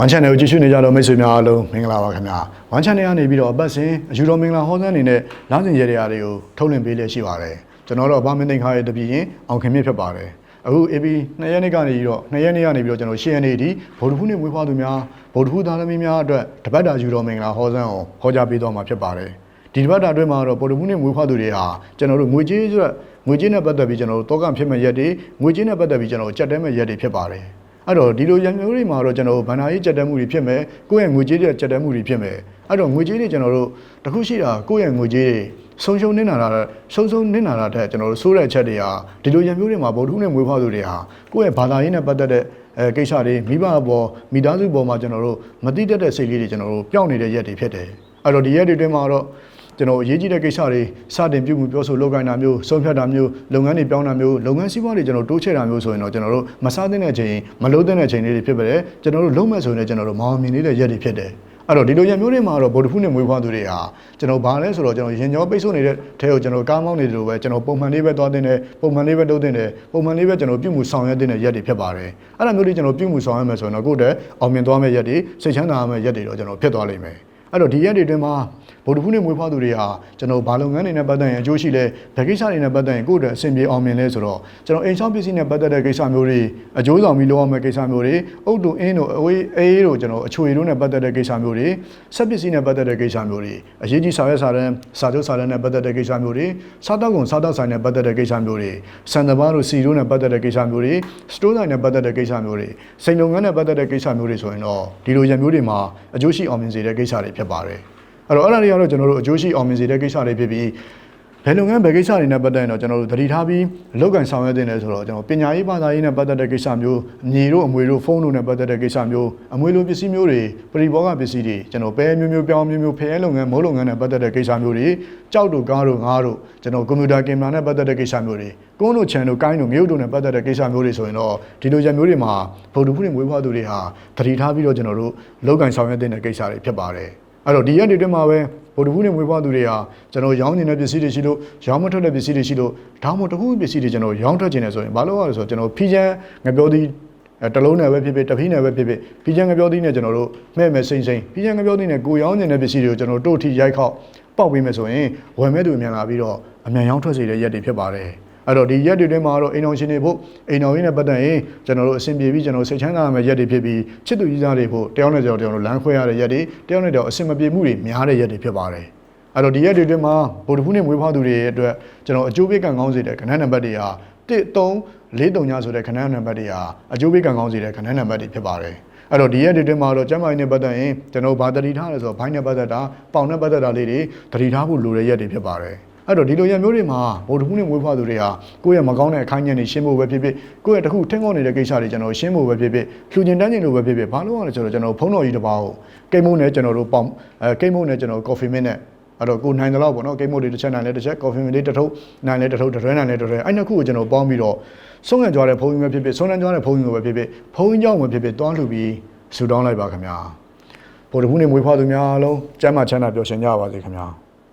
One Channel ကိုကြည့်ရှုနေကြတော့မိတ်ဆွေများအားလုံးမင်္ဂလာပါခင်ဗျာ One Channel ကနေပြီးတော့အပတ်စဉ်အယူတော်မင်္ဂလာဟောစန်းအနေနဲ့လမ်းစဉ်ရတဲ့အားတွေကိုထုတ်လွှင့်ပေးလျက်ရှိပါတယ်ကျွန်တော်တို့အဘမင်းသိန်းခါရဲ့တပည့်ရင်အောင်ခင်မြင့်ဖြစ်ပါတယ်အခု AB 2ရက်နေ့ကနေပြီးတော့2ရက်နေ့ကနေပြီးတော့ကျွန်တော်10ရက်နေ့ဒီဗုဒ္ဓဖူးနေ့မွေးဖွားသူများဗုဒ္ဓဖူးသားသမီးများအတွက်တပတ်တာယူတော်မင်္ဂလာဟောစန်းကိုဟောကြားပေးတော့မှာဖြစ်ပါတယ်ဒီတပတ်တာအတွင်းမှာတော့ဗုဒ္ဓဖူးနေ့မွေးဖွားသူတွေဟာကျွန်တော်တို့ငွေကြေးဆိုတော့ငွေကြေးနဲ့ပတ်သက်ပြီးကျွန်တော်တို့တောကဖြစ်မဲ့ရက်တွေငွေကြေးနဲ့ပတ်သက်ပြီးကျွန်တော်တို့ကြက်တဲမဲ့ရက်တွေဖြစ်ပါတယ် အဲ့တော့ဒီလိုရံမျိုးတွေမှာတော့ကျွန်တော်တို့ဗန္နာရေးကြက်တက်မှုတွေဖြစ်မယ်ကိုယ့်ရဲ့ငွေကြေးတွေကြက်တက်မှုတွေဖြစ်မယ်အဲ့တော့ငွေကြေးတွေကျွန်တော်တို့တခုရှိတာကိုယ့်ရဲ့ငွေကြေးတွေဆုံးရှုံးနေတာတာဆုံးရှုံးနေတာတာတဲ့ကျွန်တော်တို့စိုးတဲ့အချက်တွေဟာဒီလိုရံမျိုးတွေမှာဗုဒ္ဓဟူးနဲ့မွေးဖွားသူတွေဟာကိုယ့်ရဲ့ဘာသာရေးနဲ့ပတ်သက်တဲ့အဲကိစ္စတွေမိဘအပေါ်မိသားစုပေါ်မှာကျွန်တော်တို့မတိတက်တဲ့စိတ်လေးတွေကျွန်တော်တို့ပျောက်နေတဲ့ရက်တွေဖြစ်တယ်အဲ့တော့ဒီရက်တွေတွင်းမှာတော့ ကျွန်တော်အရေးကြီးတဲ့ကိစ္စတွေစတင်ပြုမှုပြောဆိုလုပ်ကိုင်တာမျိုးဆုံးဖြတ်တာမျိုးလုပ်ငန်းတွေပြောင်းတာမျိုးလုပ်ငန်းစည်းဝါးတွေကျွန်တော်တိုးချဲ့တာမျိုးဆိုရင်တော့ကျွန်တော်တို့မစားသင့်တဲ့အချိန်မလုပ်သင့်တဲ့အချိန်လေးတွေဖြစ်ပါတယ်ကျွန်တော်တို့လုံးမဲ့ဆိုရင်လည်းကျွန်တော်တို့မောင်မြင်နေတဲ့ရက်တွေဖြစ်တယ်အဲ့တော့ဒီလိုရမျိုးတွေမှာတော့ဗုဒ္ဓဖုနဲ့မွေးဖွားသူတွေဟာကျွန်တော်ဘာလဲဆိုတော့ကျွန်တော်ရင်ကျော်ပိတ်ဆို့နေတဲ့ထဲကိုကျွန်တော်ကားမောင်းနေတယ်လို့ပဲကျွန်တော်ပုံမှန်လေးပဲသွားတင်တယ်ပုံမှန်လေးပဲတုတ်တင်တယ်ပုံမှန်လေးပဲကျွန်တော်ပြုမှုဆောင်ရွက်တဲ့ရက်တွေဖြစ်ပါတယ်အဲ့ဒါမျိုးတွေကျွန်တော်ပြုမှုဆောင်ရွက်မယ်ဆိုရင်တော့ကိုယ့်တဲ့အောင်မြင်သွားမယ့်ရက်တွေစိတ်ချမ်းသာမယ့်ရက်တွေတော့ကျွန်တော်ဖြစ်သွားလိမ့်မယ် အဲ့တော့ဒီရက်တွေတွင်မှာဗုဒ္ဓဖုနဲ့မွေးဖွားသူတွေဟာကျွန်တော်ဘာလုပ်ငန်းတွေနဲ့ပတ်သက်ရင်အကျိုးရှိလဲဘယ်ကိစ္စတွေနဲ့ပတ်သက်ရင်ကိုယ့်အတွက်အဆင်ပြေအောင်မြင်လဲဆိုတော့ကျွန်တော်အိမ်ဆောင်ပစ္စည်းနဲ့ပတ်သက်တဲ့ကိစ္စမျိုးတွေအကျိုးဆောင်ပြီးလုပ်ရမယ့်ကိစ္စမျိုးတွေအုတ်တူအင်းတို့အဝေးအေးတို့ကျွန်တော်အချွေတို့နဲ့ပတ်သက်တဲ့ကိစ္စမျိုးတွေဆက်ပစ္စည်းနဲ့ပတ်သက်တဲ့ကိစ္စမျိုးတွေအရေးကြီးစာရွက်စာတမ်းစာချုပ်စာတမ်းနဲ့ပတ်သက်တဲ့ကိစ္စမျိုးတွေစားတောက်ကုန်စားတောက်ဆိုင်နဲ့ပတ်သက်တဲ့ကိစ္စမျိုးတွေစံတဘာတို့စီတို့နဲ့ပတ်သက်တဲ့ကိစ္စမျိုးတွေစတိုးဆိုင်နဲ့ပတ်သက်တဲ့ကိစ္စမျိုးတွေစိန်လုပ်ငန်းနဲ့ပတ်သက်တဲ့ကိစ္စမျိုးတွေဆိုရင်တော့ဒီလိုရံမျိုးတွေမှာအကျိုးရှိအောင်မြင်စေတဲ့ကိစ္စတွေဖြစ်ပါတယ်အဲ့တော့အဲ့ဒါတွေကတော့ကျွန်တော်တို့အကျိုးရှိအောင်မြင်စေတဲ့ကိစ္စတွေဖြစ်ပြီးဘယ်လုပ်ငန်းဘယ်ကိစ္စတွေနဲ့ပတ်သက်ရင်တော့ကျွန်တော်တို့သတိထားပြီးလောက်ကန်ဆောင်ရွက်တင်တယ်ဆိုတော့ကျွန်တော်ပညာရေးဘာသာရေးနဲ့ပတ်သက်တဲ့ကိစ္စမျိုးအညီတို့အမွေတို့ဖုန်းတို့နဲ့ပတ်သက်တဲ့ကိစ္စမျိုးအမွေလိုပစ္စည်းမျိုးတွေပရိဘောဂပစ္စည်းတွေကျွန်တော်ပဲမျိုးမျိုးပြောင်းမျိုးမျိုးဖျဲလုပ်ငန်းမိုးလုပ်ငန်းနဲ့ပတ်သက်တဲ့ကိစ္စမျိုးတွေကြောက်တို့ကားတို့ငါးတို့ကျွန်တော်ကွန်ပျူတာကင်မရာနဲ့ပတ်သက်တဲ့ကိစ္စမျိုးတွေကုန်းတို့ချန်တို့ကိုင်းတို့မြို့တို့နဲ့ပတ်သက်တဲ့ကိစ္စမျိုးတွေဆိုရင်တော့ဒီလိုရံမျိုးတွေမှာဗုဒ္ဓဖုတွေမွေးဖွားသူတွေဟာသတိထားပြီးတော့ကျွန်တော်တို့လောက်ကန်ဆောင်ရွက်တင်တဲ့ကိစ္စတွေဖြစ်ပါတယ် အဲ့တော့ဒီရက်တွေတွင်မှာပဲဗုဒ္ဓဘူးနဲ့မွေးဖွားသူတွေဟာကျွန်တော်ရောင်းနေတဲ့ပစ္စည်းတွေရှိလို့ရောင်းမထွက်တဲ့ပစ္စည်းတွေရှိလို့ဒါမှမဟုတ်တခုပစ္စည်းတွေကျွန်တော်ရောင်းထွက်ခြင်းနဲ့ဆိုရင်ဘာလို့ရလဲဆိုတော့ကျွန်တော်ဖီးချမ်းငပြောသည်အဲတလုံးနဲ့ပဲဖြစ်ဖြစ်တဖီးနဲ့ပဲဖြစ်ဖြစ်ဖီးချမ်းငပြောသည်နဲ့ကျွန်တော်တို့မဲ့မဲ့စိမ့်စိမ့်ဖီးချမ်းငပြောသည်နဲ့ကိုရောင်းနေတဲ့ပစ္စည်းတွေကိုကျွန်တော်တို့ထိရိုက်ခောက်ပေါက်ပေးမယ်ဆိုရင်ဝယ်မဲ့သူအမြန်လာပြီးတော့အမြန်ရောင်းထွက်စေတဲ့ရက်တွေဖြစ်ပါတယ် အဲ့တော့ဒီရက်တွေတွင်းမှာတော့အိမ်အောင်ရှင်တွေဖို့အိမ်အောင်ရင်းနဲ့ပတ်သက်ရင်ကျွန်တော်တို့အဆင်ပြေပြီးကျွန်တော်စိတ်ချမ်းသာမယ့်ရက်တွေဖြစ်ပြီးချစ်သူကြီးစားတွေဖို့တယောက်နဲ့တယောက်တယောက်လမ်းခွဲရတဲ့ရက်တွေတယောက်နဲ့တယောက်အဆင်မပြေမှုတွေများတဲ့ရက်တွေဖြစ်ပါတယ်အဲ့တော့ဒီရက်တွေတွင်းမှာဗုဒ္ဓဖူးနဲ့မွေးဖွားသူတွေရဲ့အတွက်ကျွန်တော်အကျိုးပေးကံကောင်းစေတဲ့ခဏနံပါတ်တွေဟာ1 3 4 3ညဆိုတဲ့ခဏနံပါတ်တွေဟာအကျိုးပေးကံကောင်းစေတဲ့ခဏနံပါတ်တွေဖြစ်ပါတယ်အဲ့တော့ဒီရက်တွေတွင်းမှာတော့ကျမ်းမာရေးနဲ့ပတ်သက်ရင်ကျွန်တော်ဗာတတိထားလဲဆိုတော့ဘိုင်းနဲ့ပတ်သက်တာပေါင်နဲ့ပတ်သက်တာလေးတွေတတိထားဖို့လိုတဲ့ရက်တွေဖြစ်ပါတယ် အဲ့တော့ဒီလိုရမျိုးတွေမှာဗုဒ္ဓဘူးနဲ့မွေးဖွားသူတွေဟာကိုယ့်ရဲ့မကောင်းတဲ့အခိုင်းအဉာဏ်တွေရှင်းဖို့ပဲဖြစ်ဖြစ်ကိုယ့်ရဲ့တခုထင်းကုန်နေတဲ့ကိစ္စတွေကျွန်တော်ရှင်းဖို့ပဲဖြစ်ဖြစ်လှူကျင်တန်းကျင်လို့ပဲဖြစ်ဖြစ်ဘာလို့ရလဲဆိုတော့ကျွန်တော်ဖုန်းတော်ကြီးတစ်ပါးကိုကိတ်မုန်းနဲ့ကျွန်တော်တို့ပေါင်အဲကိတ်မုန်းနဲ့ကျွန်တော်ကော်ဖီမင်းနဲ့အဲ့တော့ကိုနိုင်တယ်လို့ပေါ့နော်ကိတ်မုန်းတွေတစ်ချက်နိုင်လဲတစ်ချက်ကော်ဖီမင်းလေးတစ်ထုပ်နိုင်လဲတစ်ထုပ်တစ်တွဲနိုင်လဲတစ်တွဲအဲ့နှစ်ခုကိုကျွန်တော်ပေါင်းပြီးတော့ဆုံးခံကြွားတဲ့ဖုန်းကြီးပဲဖြစ်ဖြစ်ဆုံးခံကြွားတဲ့ဖုန်းကြီးပဲဖြစ်ဖြစ်ဖုန်းကြီးကြောင့်ပဲဖြစ်ဖြစ်တွားလှူပြီးဆူတောင်းလိုက်ပါခင်ဗျာဗုဒ္ဓဘူးနဲ့မွေးဖွားသူများအားလုံးကျမ်းမာချမ်းသာပျော်ရွှင်ကြပါစေခင်ဗျာ